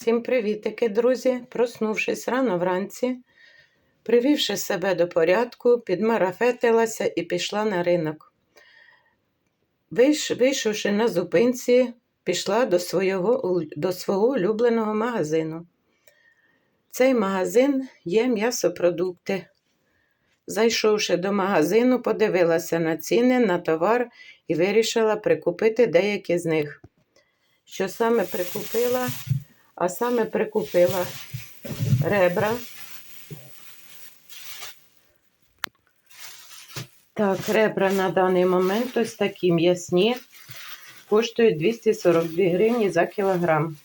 Всім привітики, друзі! Проснувшись рано вранці, привівши себе до порядку, підмарафетилася і пішла на ринок. Вийш- Вийшовши на зупинці, пішла до свого, до свого улюбленого магазину. Цей магазин є м'ясопродукти. Зайшовши до магазину, подивилася на ціни на товар і вирішила прикупити деякі з них. Що саме прикупила? А саме прикупила ребра. Так, ребра на даний момент ось такі м'ясні, коштують 242 гривні за кілограм.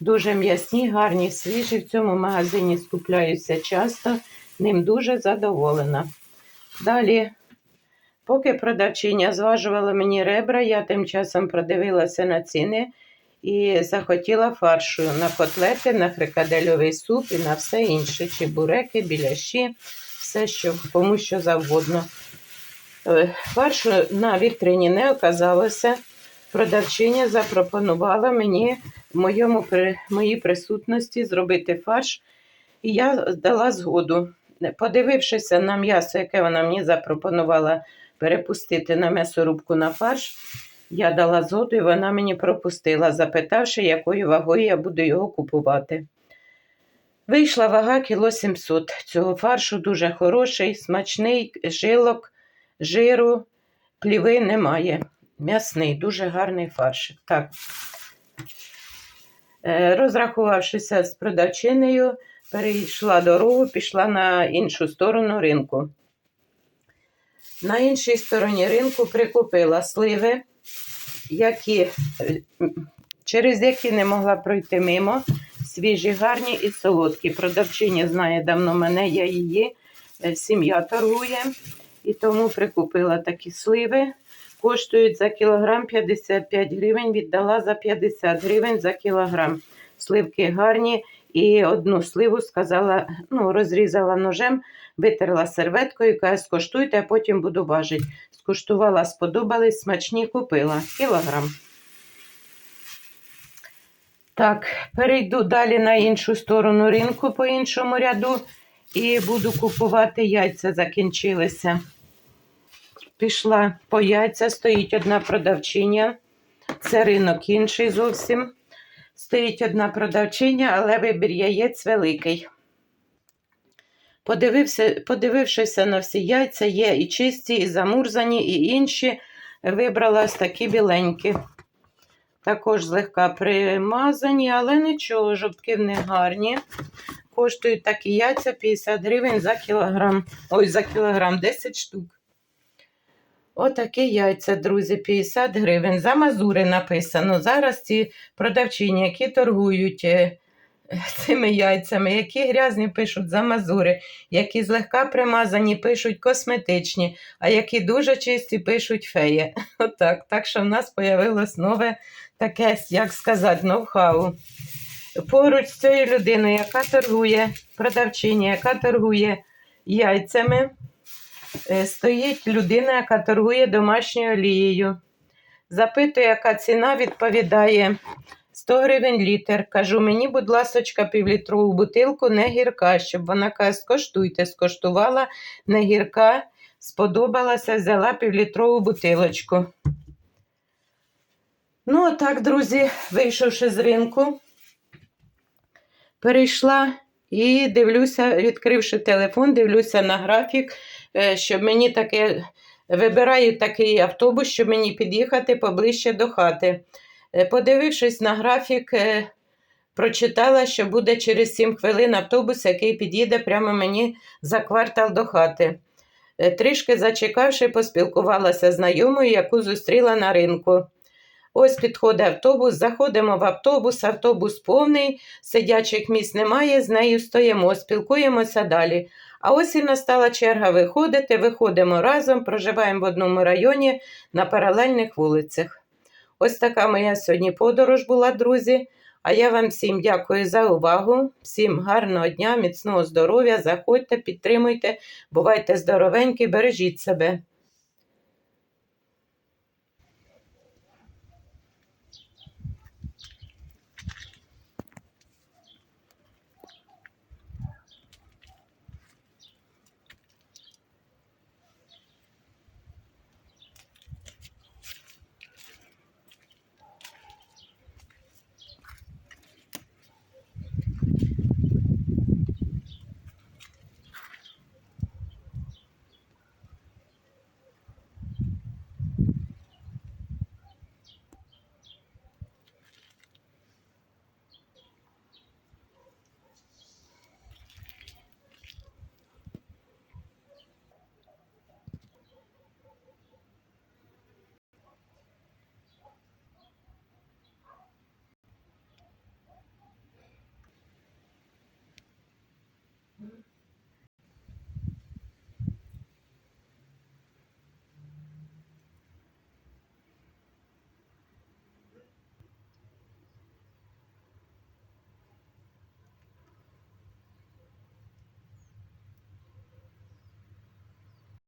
Дуже м'ясні, гарні, свіжі. В цьому магазині скупляюся часто, ним дуже задоволена. Далі Поки продавчиня зважувала мені ребра, я тим часом продивилася на ціни і захотіла фаршу на котлети, на фрикадельовий суп і на все інше, чебуреки, біляші, все, що кому що завгодно. Е, Фаршу на вітрині не оказалося. Продавчиня запропонувала мені в моєму, моїй присутності зробити фарш, і я дала згоду. Подивившися на м'ясо, яке вона мені запропонувала перепустити на м'ясорубку на фарш. Я дала згоду і вона мені пропустила, запитавши, якою вагою я буду його купувати. Вийшла вага кіло 700. Цього фаршу дуже хороший, смачний, жилок, жиру, пліви немає. М'ясний, дуже гарний фарш. Так. Е, Розрахувавшися з продавчинею, перейшла дорогу, пішла на іншу сторону ринку. На іншій стороні ринку прикупила сливи, які, е, через які не могла пройти мимо. Свіжі, гарні і солодкі. Продавчиня знає давно мене, я її, е, сім'я торгує. І тому прикупила такі сливи. Коштують за кілограм 55 гривень, віддала за 50 гривень за кілограм. Сливки гарні. І одну сливу сказала, ну, розрізала ножем, витерла серветкою, каже, скоштуйте, а потім буду важити. Скуштувала, сподобались, смачні купила кілограм. Так, перейду далі на іншу сторону ринку по іншому ряду і буду купувати яйця, закінчилися. Пішла по яйця, стоїть одна продавчиня. Це ринок інший зовсім. Стоїть одна продавчиня, але вибір яєць великий. Подивився, подивившися на всі яйця, є і чисті, і замурзані, і інші. Вибрала ось такі біленькі. Також злегка примазані, але нічого, жовтки в них гарні. Коштують такі яйця 50 гривень за кілограм. Ой, за кілограм 10 штук. Отакі яйця, друзі, 50 гривень. За мазури написано. Зараз ці продавчині, які торгують е, цими яйцями, які грязні пишуть за мазури, які злегка примазані, пишуть косметичні, а які дуже чисті, пишуть феє. Отак. Так що в нас з'явилось нове таке, як сказати, ноу-хау. Поруч з цією людиною, яка торгує, продавчиня, яка торгує яйцями. Е, стоїть людина, яка торгує домашньою олією. Запитує, яка ціна, відповідає 100 гривень літр. Кажу, мені, будь ласочка, півлітрову бутилку не гірка, щоб вона каже, скоштуйте, скоштувала не гірка, сподобалася, взяла півлітрову бутилочку. Ну, отак, друзі, вийшовши з ринку, перейшла і дивлюся, відкривши телефон, дивлюся на графік, е, щоб мені таке вибираю такий автобус, щоб мені під'їхати поближче до хати. Е, Подивившись на графік, е, прочитала, що буде через 7 хвилин автобус, який під'їде прямо мені за квартал до хати. Трішки зачекавши, поспілкувалася з знайомою, яку зустріла на ринку. Ось підходить автобус, заходимо в автобус, автобус повний, сидячих місць немає, з нею стоїмо, спілкуємося далі. А ось і настала черга виходити, виходимо разом, проживаємо в одному районі на паралельних вулицях. Ось така моя сьогодні подорож була, друзі. А я вам всім дякую за увагу, всім гарного дня, міцного здоров'я. Заходьте, підтримуйте, бувайте здоровенькі, бережіть себе.